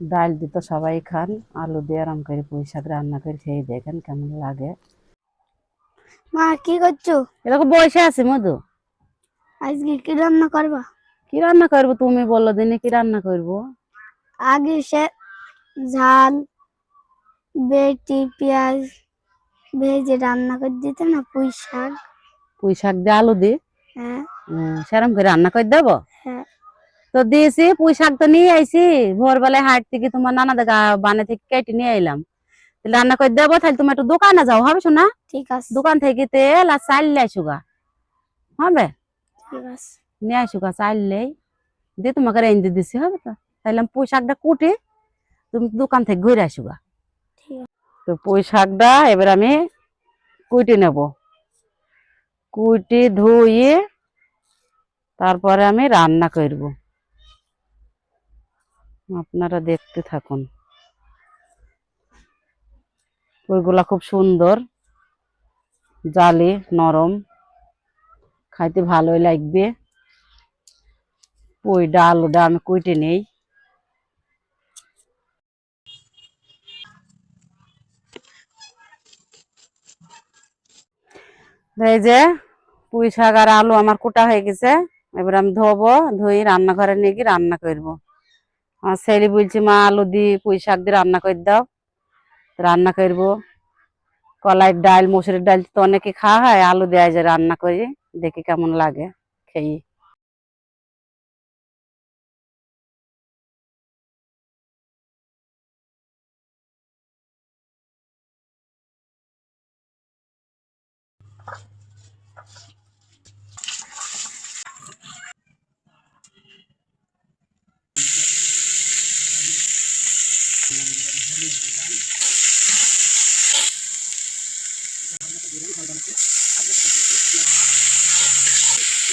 ডাল দিয়ে তো সবাই খান আলু দিয়ে আরাম করে পুঁই শাক রান্না করে খেয়ে দেখেন কেমন লাগে। মা কি করছ? এরকম বসে আছে মধু। আজকে কি রান্না করবা? কি রান্না করব তুমি বলো দিনে কি রান্না করব? আগে সে ঝাল বেটি পেঁয়াজ ভেজে রান্না করে দিতে না পুঁই শাক? পুঁই শাক দিয়ে আলু দিয়ে? হ্যাঁ। সেরকম করে রান্না করে দেবো? তো দিয়েছি পুঁই শাক তো নিয়ে আইছি। ভোরবেলায় হাট থেকে তোমার নানা দেখা বানে থেকে কেটে নিয়ে এলাম তাহলে রান্না করে দেবো তাহলে তুমি একটু দোকানে যাও হবে শোনা? ঠিক আছে। দোকান থেকে তেল আর চাল নিয়ে আসো গা। হবে? ঠিক আছে। নিয়ে আসো গা চাললেই দিয়ে তোমাকে রেঞ্জে দিছি হবে তো? তাহলে আমি পুঁই শাকটা কুটে তুমি দোকান থেকে ঘুরে আসো গা। ঠিক আছে। তো পুঁই শাকটা এবার আমি কুইটে নেব। কুইটে ধুয়ে তারপরে আমি রান্না করব। আপনারা দেখতে থাকুন। ওইগুলা খুব সুন্দর, জালি, নরম, খাইতে ভালোই লাগবে। ওই ডালটা আমি কুইটে নেই। এই যে পুঁই শাক আর আলু আমার কুটা হয়ে গেছে। এবার আমি ধোবো ধুই রান্নাঘরে নিয়ে গিয়ে রান্না করব। আমার ছেলে বলছে, মা, আলু দিয়ে পুঁই শাক দিয়ে রান্না করে দাও। রান্না করব। কলাই ডাল, মসুরের ডাল তো অনেকে খাওয়া হয়, আলু দেওয়া যায় রান্না করি, দেখি কেমন লাগে, খেয়ে।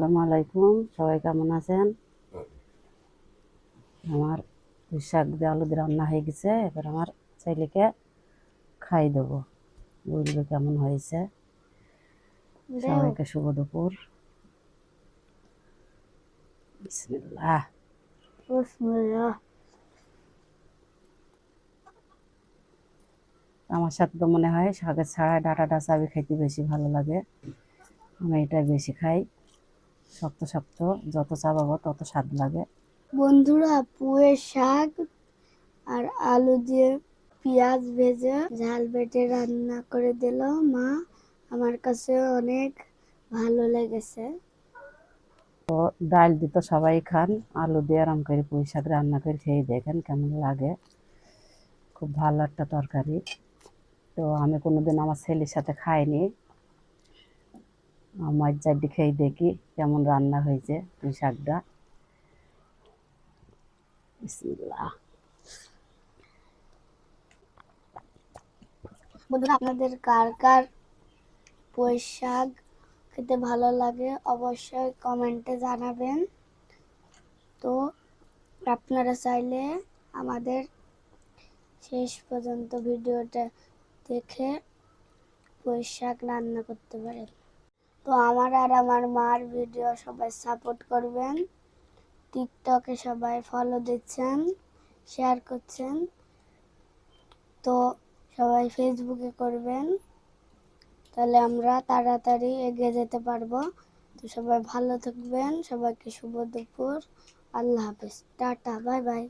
আসসালামু আলাইকুম। সবাই কেমন আছেন? আমার শাক দিয়ে আলু দিয়ে রান্না হয়ে গেছে। এবার আমার ছেলেকে খাই দেবো। বলবে কেমন হয়েছে? সবাইকে শুভ দুপুর। বিসমিল্লাহ। বিসমিল্লাহ। আমার সাথে তো মনে হয় শাকের ছাড়া ডাটাটা চাবি খাইতে বেশি ভালো লাগে। আমি এটা বেশি খাই। শক্ত শক্ত যত চাবাবো তত স্বাদ লাগে। বন্ধুরা পুঁয়ের শাক আর আলু দিয়ে পেঁয়াজ ভেজে ঝাল বেটে রান্না করে দিল মা। আমার কাছে অনেক ভালো লেগেছে। তো ডাল দিয়ে তো সবাই খান আলু দিয়ে আরাম করে পুঁই শাক রান্না করে খেয়ে দেখেন কেমন লাগে। খুব ভালো একটা তরকারি। তো আমি কোনোদিন আমার ছেলের সাথে খাইনি। চারটি খেয়ে দেখি কেমন রান্না হয়েছে, পুঁই শাকটা। বন্ধুরা, আপনাদের কার কার পুঁই শাক খেতে ভালো লাগে অবশ্যই কমেন্টে জানাবেন। তো আপনারা চাইলে আমাদের শেষ পর্যন্ত ভিডিওটা দেখে পুঁই শাক রান্না করতে পারেন। তো আমার আর আমার মার ভিডিও সবাই সাপোর্ট করবেন। টিকটকে সবাই ফলো দিচ্ছেন শেয়ার করছেন। তো সবাই ফেসবুকে করবেন। তাহলে আমরা তাড়াতাড়ি এগিয়ে যেতে পারব। তো সবাই ভালো থাকবেন, সবাইকে শুভ দুপুর। আল্লাহ হাফিজ। Tata, bye bye.